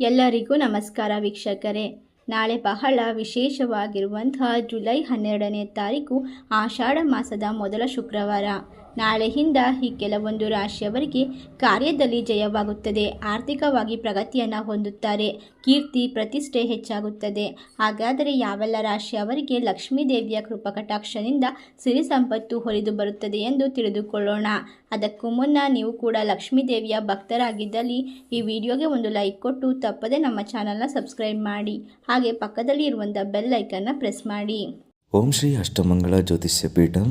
ಎಲ್ಲರಿಗೂ ನಮಸ್ಕಾರ ವೀಕ್ಷಕರೇ. ನಾಳೆ ಬಹಳ ವಿಶೇಷವಾಗಿರುವಂತಹ ಜುಲೈ ಹನ್ನೆರಡನೇ ತಾರೀಕು ಆಷಾಢ ಮಾಸದ ಮೊದಲ ಶುಕ್ರವಾರ. ನಾಳೆಯಿಂದ ಈ ಕೆಲವೊಂದು ರಾಶಿಯವರಿಗೆ ಕಾರ್ಯದಲ್ಲಿ ಜಯವಾಗುತ್ತದೆ. ಆರ್ಥಿಕವಾಗಿ ಪ್ರಗತಿಯನ್ನು ಹೊಂದುತ್ತಾರೆ. ಕೀರ್ತಿ, ಪ್ರತಿಷ್ಠೆ ಹೆಚ್ಚಾಗುತ್ತದೆ. ಹಾಗಾದರೆ ಯಾವೆಲ್ಲ ರಾಶಿಯವರಿಗೆ ಲಕ್ಷ್ಮೀ ದೇವಿಯ ಕೃಪಕಟಾಕ್ಷದಿಂದ ಸಿರಿ ಸಂಪತ್ತು ಹೊರಿದು ಬರುತ್ತದೆ ಎಂದು ತಿಳಿದುಕೊಳ್ಳೋಣ. ಅದಕ್ಕೂ ಮುನ್ನ ನೀವು ಕೂಡ ಲಕ್ಷ್ಮೀ ದೇವಿಯ ಭಕ್ತರಾಗಿದ್ದಲ್ಲಿ ಈ ವಿಡಿಯೋಗೆ ಒಂದು ಲೈಕ್ ಕೊಟ್ಟು ತಪ್ಪದೆ ನಮ್ಮ ಚಾನಲ್ನ ಸಬ್ಸ್ಕ್ರೈಬ್ ಮಾಡಿ. ಹಾಗೆ ಪಕ್ಕದಲ್ಲಿ ಇರುವಂಥ ಬೆಲ್ ಐಕನ್ನ ಪ್ರೆಸ್ ಮಾಡಿ. ಓಂ ಶ್ರೀ ಅಷ್ಟಮಂಗಳ ಜ್ಯೋತಿಷ್ಯ ಪೀಠಂ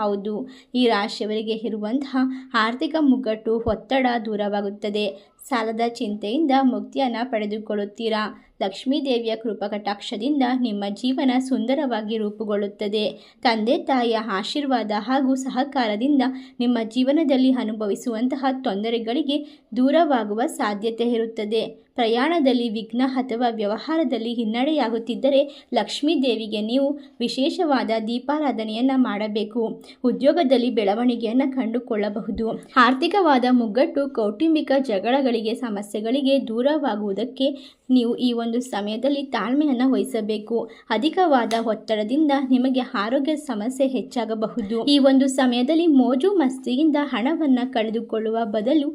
ಹೌದು. ಈ ರಾಶಿಯವರಿಗೆ ಇರುವಂತಹ ಆರ್ಥಿಕ ಮುಗ್ಗಟ್ಟು ಒತ್ತಡ ದೂರವಾಗುತ್ತದೆ. ಸಾಲದ ಚಿಂತೆಯಿಂದ ಮುಕ್ತಿಯನ್ನು ಪಡೆದುಕೊಳ್ಳುತ್ತೀರಾ? ಲಕ್ಷ್ಮೀ ದೇವಿಯ ಕೃಪಕಟಾಕ್ಷದಿಂದ ನಿಮ್ಮ ಜೀವನ ಸುಂದರವಾಗಿ ರೂಪುಗೊಳ್ಳುತ್ತದೆ. ತಂದೆ, ತಾಯಿಯ ಆಶೀರ್ವಾದ ಹಾಗೂ ಸಹಕಾರದಿಂದ ನಿಮ್ಮ ಜೀವನದಲ್ಲಿ ಅನುಭವಿಸುವಂತಹ ತೊಂದರೆಗಳಿಗೆ ದೂರವಾಗುವ ಸಾಧ್ಯತೆ ಇರುತ್ತದೆ. ಪ್ರಯಾಣದಲ್ಲಿ ವಿಘ್ನ ಅಥವಾ ವ್ಯವಹಾರದಲ್ಲಿ ಹಿನ್ನಡೆಯಾಗುತ್ತಿದ್ದರೆ ಲಕ್ಷ್ಮೀ ದೇವಿಗೆ ನೀವು ವಿಶೇಷವಾದ ದೀಪಾರಾಧನೆಯನ್ನು ಮಾಡಬೇಕು. ಉದ್ಯೋಗದಲ್ಲಿ ಬೆಳವಣಿಗೆಯನ್ನು ಕಂಡುಕೊಳ್ಳಬಹುದು. ಆರ್ಥಿಕವಾದ ಮುಗ್ಗಟ್ಟು, ಕೌಟುಂಬಿಕ ಜಗಳಗಳಿಗೆ ಸಮಸ್ಯೆಗಳಿಗೆ ದೂರವಾಗುವುದಕ್ಕೆ ನೀವು ಈ ಒಂದು ಸಮಯದಲ್ಲಿ ತಾಳ್ಮೆಯನ್ನು ವಹಿಸಬೇಕು. ಅಧಿಕವಾದ ಒತ್ತಡದಿಂದ ನಿಮಗೆ ಆರೋಗ್ಯ ಸಮಸ್ಯೆ ಹೆಚ್ಚಾಗಬಹುದು. ಈ ಒಂದು ಸಮಯದಲ್ಲಿ ಮೋಜು ಮಸ್ತಿಯಿಂದ ಹಣವನ್ನು ಕಳೆದುಕೊಳ್ಳುವ ಬದಲು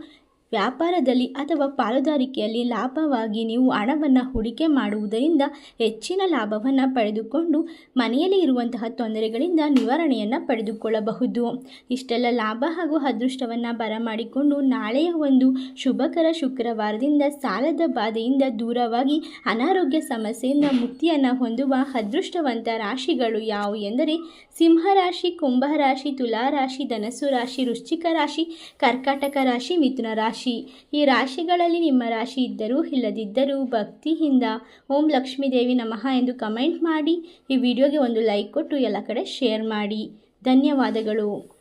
ವ್ಯಾಪಾರದಲ್ಲಿ ಅಥವಾ ಪಾಲುದಾರಿಕೆಯಲ್ಲಿ ಲಾಭವಾಗಿ ನೀವು ಹಣವನ್ನು ಹೂಡಿಕೆ ಮಾಡುವುದರಿಂದ ಹೆಚ್ಚಿನ ಲಾಭವನ್ನು ಪಡೆದುಕೊಂಡು ಮನೆಯಲ್ಲಿ ಇರುವಂತಹ ತೊಂದರೆಗಳಿಂದ ನಿವಾರಣೆಯನ್ನು ಪಡೆದುಕೊಳ್ಳಬಹುದು. ಇಷ್ಟೆಲ್ಲ ಲಾಭ ಹಾಗೂ ಅದೃಷ್ಟವನ್ನು ಬರಮಾಡಿಕೊಂಡು ನಾಳೆಯ ಒಂದು ಶುಭಕರ ಶುಕ್ರವಾರದಿಂದ ಸಾಲದ ಬಾಧೆಯಿಂದ ದೂರವಾಗಿ ಅನಾರೋಗ್ಯ ಸಮಸ್ಯೆಯಿಂದ ಮುಕ್ತಿಯನ್ನು ಹೊಂದುವ ಅದೃಷ್ಟವಂತ ರಾಶಿಗಳು ಯಾವುವು ಎಂದರೆ ಸಿಂಹರಾಶಿ, ಕುಂಭರಾಶಿ, ತುಲಾರಾಶಿ, ಧನಸ್ಸು ರಾಶಿ, ವೃಶ್ಚಿಕ ರಾಶಿ, ಕರ್ಕಾಟಕ ರಾಶಿ, ಮಿಥುನ ರಾಶಿ. ಈ ರಾಶಿಗಳಲ್ಲಿ ನಿಮ್ಮ ರಾಶಿ ಇದ್ದರೂ ಇಲ್ಲದಿದ್ದರೂ ಭಕ್ತಿಯಿಂದ ಓಂ ಲಕ್ಷ್ಮೀ ದೇವಿ ನಮಃ ಎಂದು ಕಮೆಂಟ್ ಮಾಡಿ. ಈ ವಿಡಿಯೋಗೆ ಒಂದು ಲೈಕ್ ಕೊಟ್ಟು ಎಲ್ಲ ಕಡೆ ಶೇರ್ ಮಾಡಿ. ಧನ್ಯವಾದಗಳು.